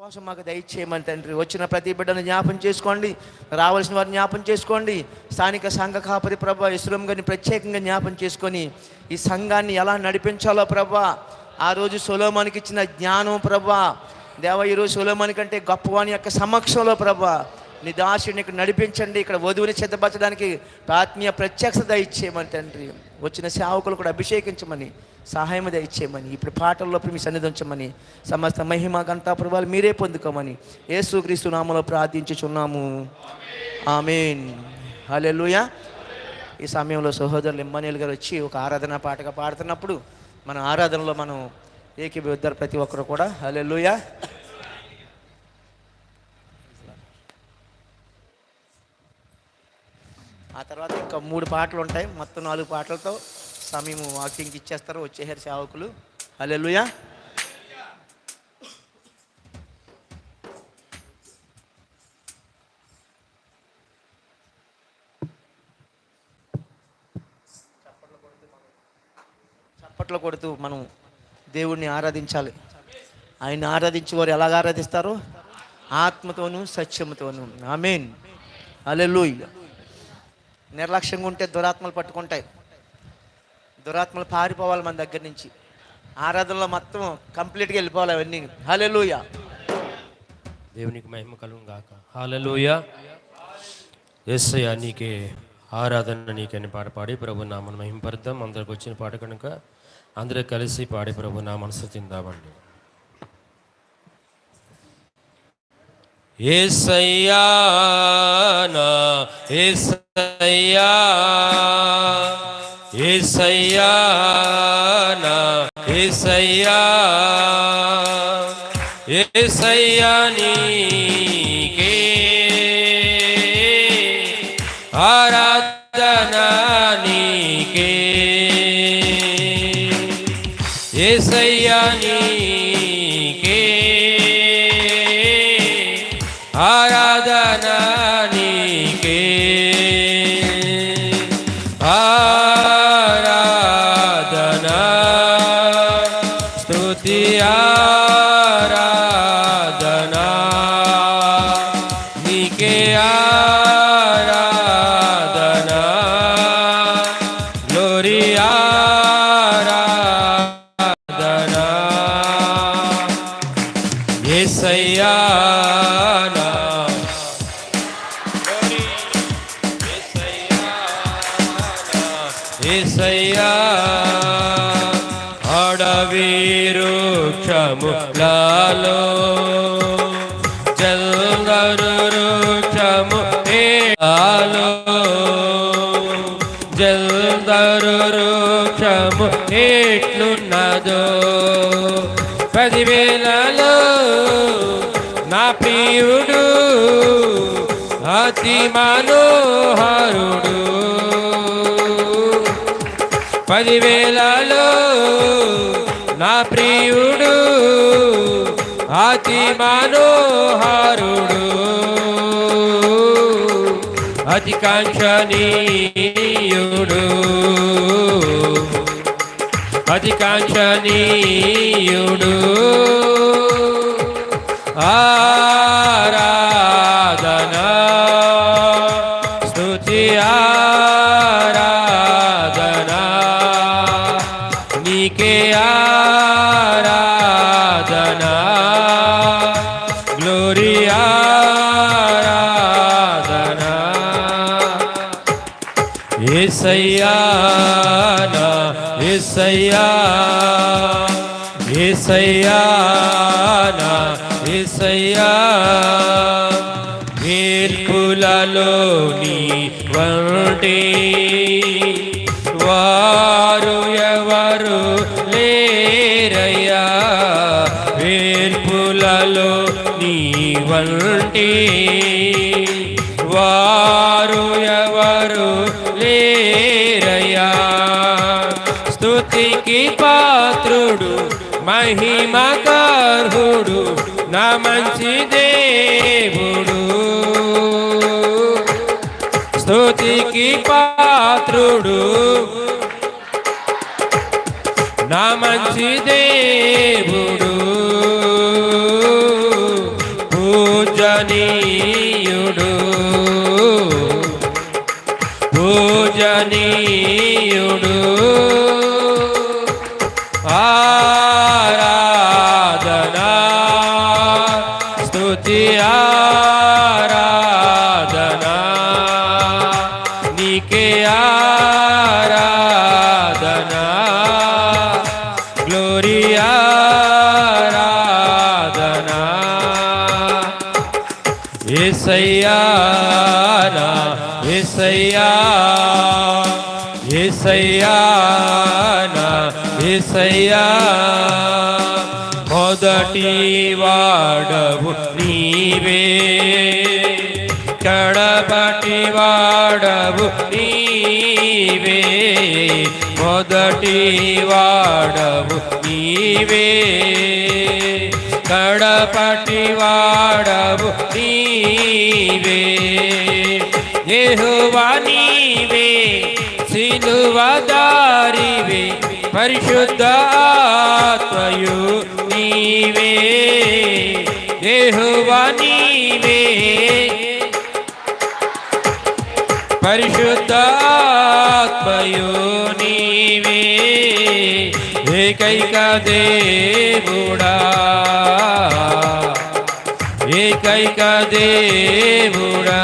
కోసం మాకు దయచేయమని తండ్రి. వచ్చిన ప్రతి బిడ్డను జ్ఞాపం చేసుకోండి. రావాల్సిన వారిని జ్ఞాపం చేసుకోండి. స్థానిక సంఘ కాపరి ప్రభ ఇస్రోం గారిని ప్రత్యేకంగా జ్ఞాపం చేసుకొని ఈ సంఘాన్ని ఎలా నడిపించాలో ప్రభా ఆ రోజు సొలోమానికి ఇచ్చిన జ్ఞానం ప్రభా దేవ ఈరోజు సొలోమాని కంటే గొప్పవాని యొక్క సమక్షంలో ప్రభా నీ దాసుని ఇక్కడ నడిపించండి ఇక్కడ వధువుని సిద్ధపరచడానికి ఆత్మీయ ప్రత్యక్షత ఇచ్చేయమని తండ్రి. వచ్చిన సేవకులు కూడా అభిషేకించమని సహాయం దయచేయమని ఇప్పుడు పాటల్లో మీ సన్నిధించమని సమస్త మహిమ గంటా ప్రభావాలు మీరే పొందుకోమని యేసుక్రీస్తు నామలో ప్రార్థించుచున్నాము. ఆమెన్. హల్లెలూయా. ఈ సమయంలో సహోదరులు ఇమ్మనీలు గారు వచ్చి ఒక ఆరాధన పాటగా పాడుతున్నప్పుడు మన ఆరాధనలో మనం ఏకీభవిద్దారు ప్రతి ఒక్కరు కూడా. హల్లెలూయా. ఆ తర్వాత ఇంకా మూడు పాటలు ఉంటాయి. మొత్తం నాలుగు పాటలతో సమయం వాకింగ్కి ఇచ్చేస్తారు. వచ్చేసారు సేవకులు. హల్లెలూయా. చప్పట్లు కొడుతూ మనం దేవుణ్ణి ఆరాధించాలి. ఆయన ఆరాధించి వారు ఎలాగ ఆరాధిస్తారు? ఆత్మతోనూ సత్యముతోనూ. ఆమెన్. హల్లెలూయా. నిర్లక్ష్యంగా ఉంటే దురాత్మలు పట్టుకుంటాయి. దురాత్మలు పారిపోవాలి మన దగ్గర నుంచి. ఆరాధనలో మొత్తం కంప్లీట్గా వెళ్ళిపోవాలి అవన్నీ. హాలెలుయ దేవునికి మహిమ కలుగు గాక. హాలెలుయ ఎస్ఐ నీకే ఆరాధన నీకని పాట పాడి ప్రభు నామను మహింపరుద్దాం. అందరికి వచ్చిన పాట కనుక అందరూ కలిసి పాడి ప్రభు నా మనసు తిందామండి ఏసయ్యా నా ఏసయ్యా ఏసయ్యా నా ఏసయ్యా ఏసయ్యా నీకే. ఆరాధన స్తుతి ఆరాధన నీకే ఆరాధన గ్లోరీ ఆరాధన యేసయ్యా నా అడవీరుక్షములలో జల్దరు వృక్షము ఏలో జల్దరు వృక్షము ఎట్లున్నదో పదివేలలో నా ప్రియుడు అతి మనోహరుడు. పదివేలలో నా ప్రియుడు అతి మనోహారుడు. అతి కాంక్షణీయుడు. అతి కాంక్షణీయుడు. ఆరాధన ఏసయ్యా ఏసయ్యా ఏసయ్యా ఏసయ్యా నేర్పులలోని వంటి వారు ఎవరు లేరయ్యా? వేర్పులలో నీ వంటి వారు స్తుతికి పాత్రుడు మహిమకార్హుడు నా మంచి దేవుడు. స్తుతికి పాత్రుడు నా మంచి దేవుడు. పూజనీ ఏసయ్యా నా ఏసయ్యా మొదటి వాడవు నీవే కడపటి వాడవు నీవే. మొదటి వాడవు నీవే. కడపటి వాడవు నీవే. యెహోవా నీవే సిలువదారివే పరిశుద్ధ ఆత్మయు నీవే. యెహోవా నీవే పరిశుద్ధాత్మయు నీవే. ఏకైక దేవుడా ఏకైక దేవుడా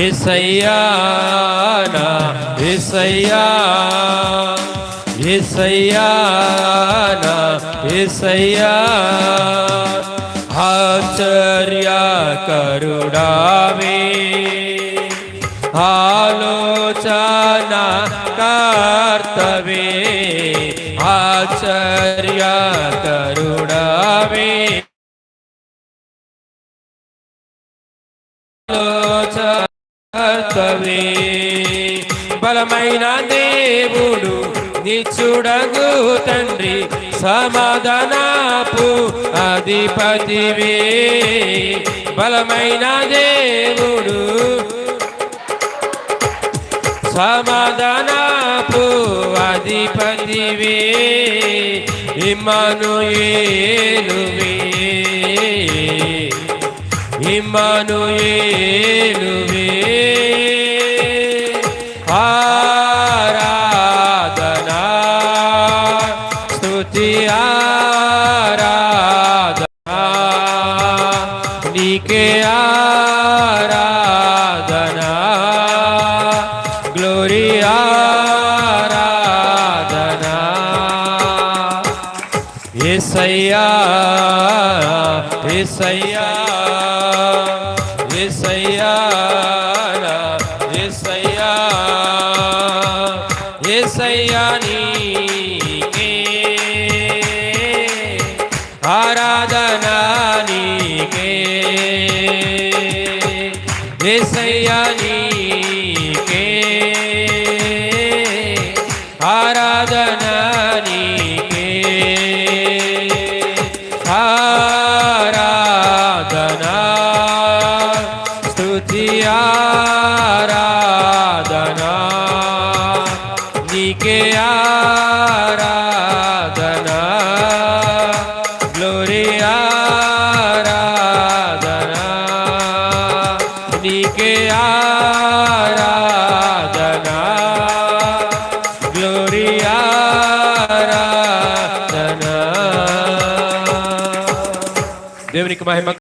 ఏసయ్యా నా ఏసయ్యా ఏసయ్యా నా ఏసయ్యా. కరుడావే ఆలోచన కర్తవే ఆశ్చర్య కరుడావే ఆలోచనవే బలమైన దేవుడు నిచ్చుడగు తండ్రి సమాధానపు అధిపతివే. బలమైన దేవుడు సమాధానపు అధిపతివే. ಇಮ್ಮನು ಏಲುವೆ ಆ ఏసయ్యా ఏసయ్యా ఏసయ్యా ఏసయ్యా ఏసయ్యా నీకే ఆరాధనా నీకే. ఏసయ్యా నీకే. ఆరాధనా